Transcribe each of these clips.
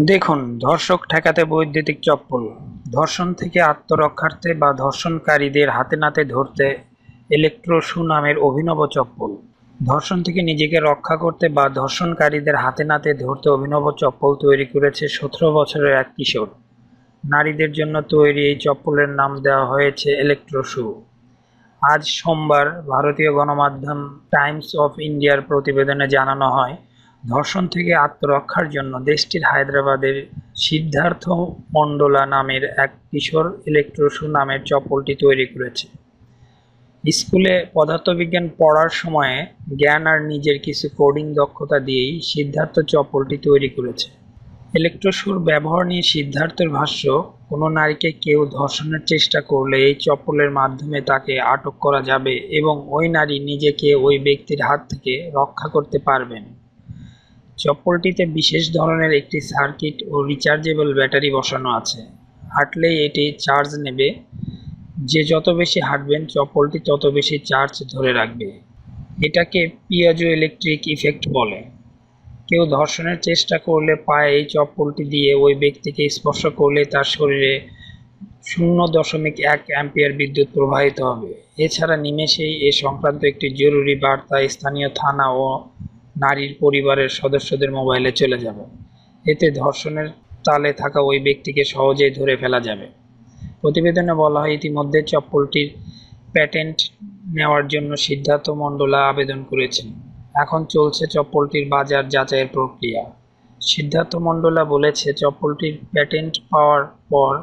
দেখুন, ধর্ষক ঠেকাতে বৈদ্যুতিক চপ্পল। ধর্ষণ থেকে আত্মরক্ষার্থে বা ধর্ষণকারীদের হাতে নাতে ধরতে ইলেকট্রো শু নামের অভিনব চপ্পল। ধর্ষণ থেকে নিজেকে রক্ষা করতে বা ধর্ষণকারীদের হাতে নাতে ধরতে অভিনব চপ্পল তৈরি করেছে সতেরো বছরের এক কিশোর। নারীদের জন্য তৈরি এই চপ্পলের নাম দেওয়া হয়েছে ইলেকট্রো শু আজ সোমবার ভারতীয় গণমাধ্যম টাইমস অফ ইন্ডিয়ার প্রতিবেদনে জানানো হয় ধর্ষণ থেকে আত্মরক্ষার জন্য দেশটির হায়দ্রাবাদের সিদ্ধার্থ মন্ডলা নামের এক কিশোর ইলেকট্রোশু নামের চপ্পলটি তৈরি করেছে। স্কুলে পদার্থবিজ্ঞান পড়ার সময়ে জ্ঞান আর নিজের কিছু কোডিং দক্ষতা দিয়েই সিদ্ধার্থ চপ্পলটি তৈরি করেছে। ইলেকট্রোশুর ব্যবহার নিয়ে সিদ্ধার্থের ভাষ্য, কোনো নারীকে কেউ ধর্ষণের চেষ্টা করলে এই চপ্পলের মাধ্যমে তাকে আটক করা যাবে এবং ওই নারী নিজেকে ওই ব্যক্তির হাত থেকে রক্ষা করতে পারবেন। চপ্পলটিতে বিশেষ ধরনের একটি সার্কিট ও রিচার্জেবল ব্যাটারি বসানো আছে। হাঁটলেই এটি চার্জ নেবে। যে যত বেশি হাঁটবেন, চপ্পলটি তত বেশি চার্জ ধরে রাখবে। এটাকে পিয়াজো ইলেকট্রিক ইফেক্ট বলে। কেউ ধর্ষণের চেষ্টা করলে পায়ে এই চপ্পলটি দিয়ে ওই ব্যক্তিকে স্পর্শ করলে তার শরীরে শূন্য দশমিক এক অ্যাম্পিয়ার বিদ্যুৎ প্রবাহিত হবে। এছাড়া নিমেষেই এ সংক্রান্ত একটি জরুরি বার্তা স্থানীয় থানা ও নারীর পরিবারের সদস্যদের মোবাইলে চলে যাবে। এতে ধর্ষণের তালে থাকা ওই ব্যক্তিকে সহজেই ধরে ফেলা যাবে। প্রতিবেদনে বলা হয়, ইতিমধ্যে চপ্পলটির প্যাটেন্ট নেওয়ার জন্য সিদ্ধার্থ মণ্ডলা আবেদন করেছেন। এখন চলছে চপ্পলটির বাজার যাচাইয়ের প্রক্রিয়া। সিদ্ধার্থ মণ্ডলা বলেছে, চপ্পলটির প্যাটেন্ট পাওয়ার পর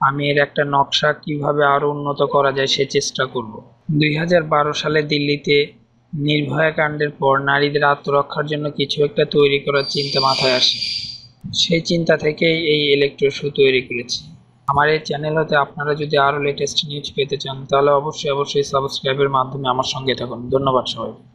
আমি এর একটা নকশা কীভাবে আরও উন্নত করা যায় সে চেষ্টা করব। দুই হাজার বারো সালে দিল্লিতে নির্ভয়া কাণ্ডের পর নারীদের আত্মরক্ষার জন্য কিছু একটা তৈরি করার চিন্তা মাথায় আসে। সেই চিন্তা থেকেই এই ইলেকট্রো শু তৈরি করেছি। আমার এই চ্যানেল হতে আপনারা যদি আরও লেটেস্ট নিউজ পেতে চান, তাহলে অবশ্যই অবশ্যই সাবস্ক্রাইবের মাধ্যমে আমার সঙ্গে থাকুন। ধন্যবাদ সবাইকে।